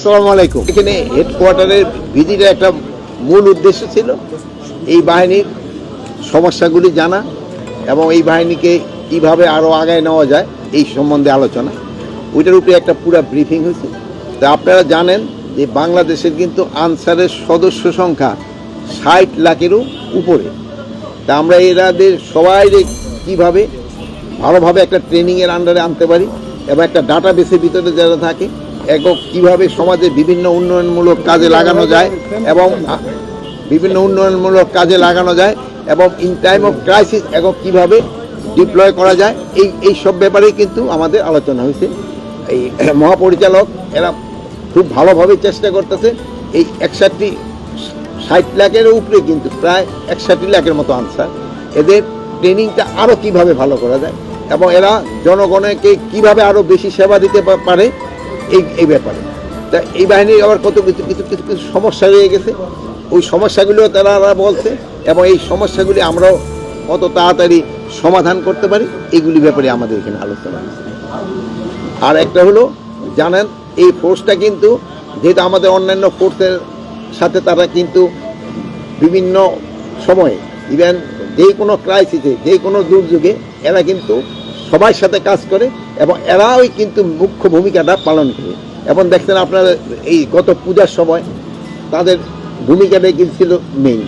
আসসালামু আলাইকুম। এখানে হেডকোয়ার্টারের ভিজিটের একটা মূল উদ্দেশ্য ছিল এই বাহিনীর সমস্যাগুলি জানা এবং এই বাহিনীকে কীভাবে আরও আগায় নেওয়া যায় এই সম্বন্ধে আলোচনা। ওইটার উপরে একটা পুরা ব্রিফিং হয়েছে। তা আপনারা জানেন যে বাংলাদেশের কিন্তু আনসারের সদস্য সংখ্যা ষাট লাখেরও উপরে। তা আমরা এরাদের সবাই কীভাবে ভালোভাবে একটা ট্রেনিংয়ের আন্ডারে আনতে পারি এবং একটা ডাটা বেসের ভিতরে যারা থাকে একক কীভাবে সমাজে বিভিন্ন উন্নয়নমূলক কাজে লাগানো যায় এবং বিভিন্ন উন্নয়নমূলক কাজে লাগানো যায় এবং ইন টাইম অফ ক্রাইসিস একক কীভাবে ডিপ্লয় করা যায়, এই এই সব ব্যাপারেই কিন্তু আমাদের আলোচনা হয়েছে। এই মহাপরিচালক এরা খুব ভালোভাবে চেষ্টা করতেছে, এই একষট্টি ষাট লাখের উপরে কিন্তু প্রায় একষট্টি লাখের মতো আনসার এদের ট্রেনিংটা আরও কীভাবে ভালো করা যায় এবং এরা জনগণকে কীভাবে আরও বেশি সেবা দিতে পারে এই এই ব্যাপারে। তা এই বাহিনীর আবার কত কিছু কিছু কিছু কিছু সমস্যা রয়ে গেছে। ওই সমস্যাগুলিও তারা বলছে এবং এই সমস্যাগুলি আমরাও কত তাড়াতাড়ি সমাধান করতে পারি এইগুলি ব্যাপারে আমাদের এখানে আলোচনা আর একটা হলো, জানেন, এই ফোর্সটা কিন্তু যেহেতু আমাদের অন্যান্য ফোর্সের সাথে তারা কিন্তু বিভিন্ন সময়ে ইভেন যে কোনো ক্রাইসিসে যে কোনো দুর্যোগে, এরা কিন্তু সবার সাথে কাজ করে এবং এরাই কিন্তু মুখ্য ভূমিকাটা পালন করে। এবং দেখছেন আপনারা এই গত পূজার সময় তাদের ভূমিকাটাই কিন্তু ছিল মেইন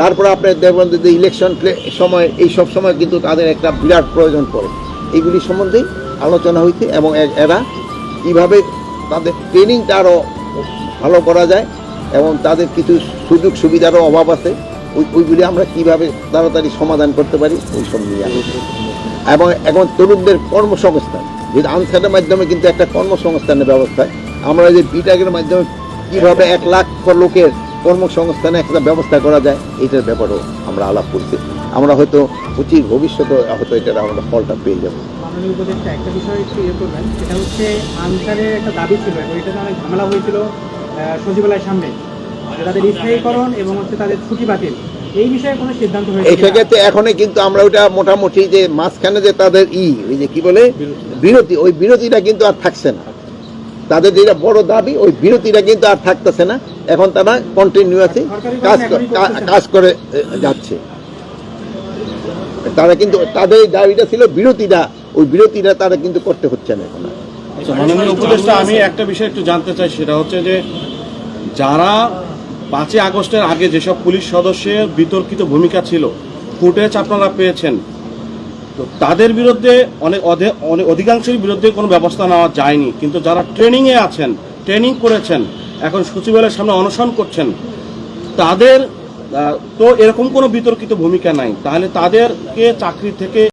তারপর আপনার দেখবেন যে ইলেকশন সময়, এই সব সময় কিন্তু তাদের একটা বিরাট প্রয়োজন পড়ে। এইগুলি সম্বন্ধে আলোচনা হয়েছে এবং এরা কীভাবে তাদের ট্রেনিংটা আরও ভালো করা যায় এবং তাদের কিছু সুযোগ সুবিধারও অভাব আছে। ওই ওইগুলি আমরা কীভাবে তাড়াতাড়ি সমাধান করতে পারি? ওই সব নিয়ে এবং এখন তরুণদের কর্মসংস্থান। যেহেতু আনসারের মাধ্যমে কিন্তু একটা কর্মসংস্থানের ব্যবস্থা আমরা যে বিটাগের মাধ্যমে কীভাবে এক লাখ লোকের কর্মসংস্থানে একটা ব্যবস্থা করা যায়, এটার ব্যাপারেও আমরা আলাপ করছি। আমরা হয়তো উচিত ভবিষ্যতে হয়তো এটার আমরা ফলটা পেয়ে যাব। একটা বিষয় একটু ইয়ে করবেন। সেটা হচ্ছে আনসারের একটা দাবি ছিল, এবং এটা অনেক ঝামেলা হয়েছিল সচিবালয়ের সামনে। তাদের স্থায়ীকরণ এবং হচ্ছে তাদের ছুটি বাতিল। এই বিষয়ে কোনো সিদ্ধান্ত হয়েছে এই এখনই কিন্তু আমরা ওটা মোটামুটি যে মাঝখানে যে তাদের ই ওই যে কি বলে? বিরতি। ওই বিরতিটা কিন্তু আর থাকছে না। তাদের যেটা বড় দাবি ওই বিরতিটা কিন্তু আর থাকতেছে না। এখন তারা কন্টিনিউয়াসলি কাজ কাজ করে যাচ্ছে। তারা কিন্তু তাদের দাবিটা ছিল বিরতিটা। ওই বিরতিটা তারা কিন্তু করতে হচ্ছে না এখন। আচ্ছা, মাননীয় উপদেষ্টা আমি একটা বিষয় একটু জানতে চাই সেটা হচ্ছে যে যারা পাঁচই আগস্টের আগে যেসব পুলিশ সদস্যের বিতর্কিত ভূমিকা ছিল, ফুটেজ আপনারা পেয়েছেন। তো তাদের বিরুদ্ধে অনেক অনেক অধিকাংশের বিরুদ্ধে কোনো ব্যবস্থা নেওয়া যায়নি। কিন্তু যারা ট্রেনিংয়ে আছেন ট্রেনিং করেছেন, এখন সচিবালয়ের সামনে অনশন করছেন, তাদের তো এরকম কোনো বিতর্কিত ভূমিকা নাই। তাহলে তাদেরকে চাকরি থেকে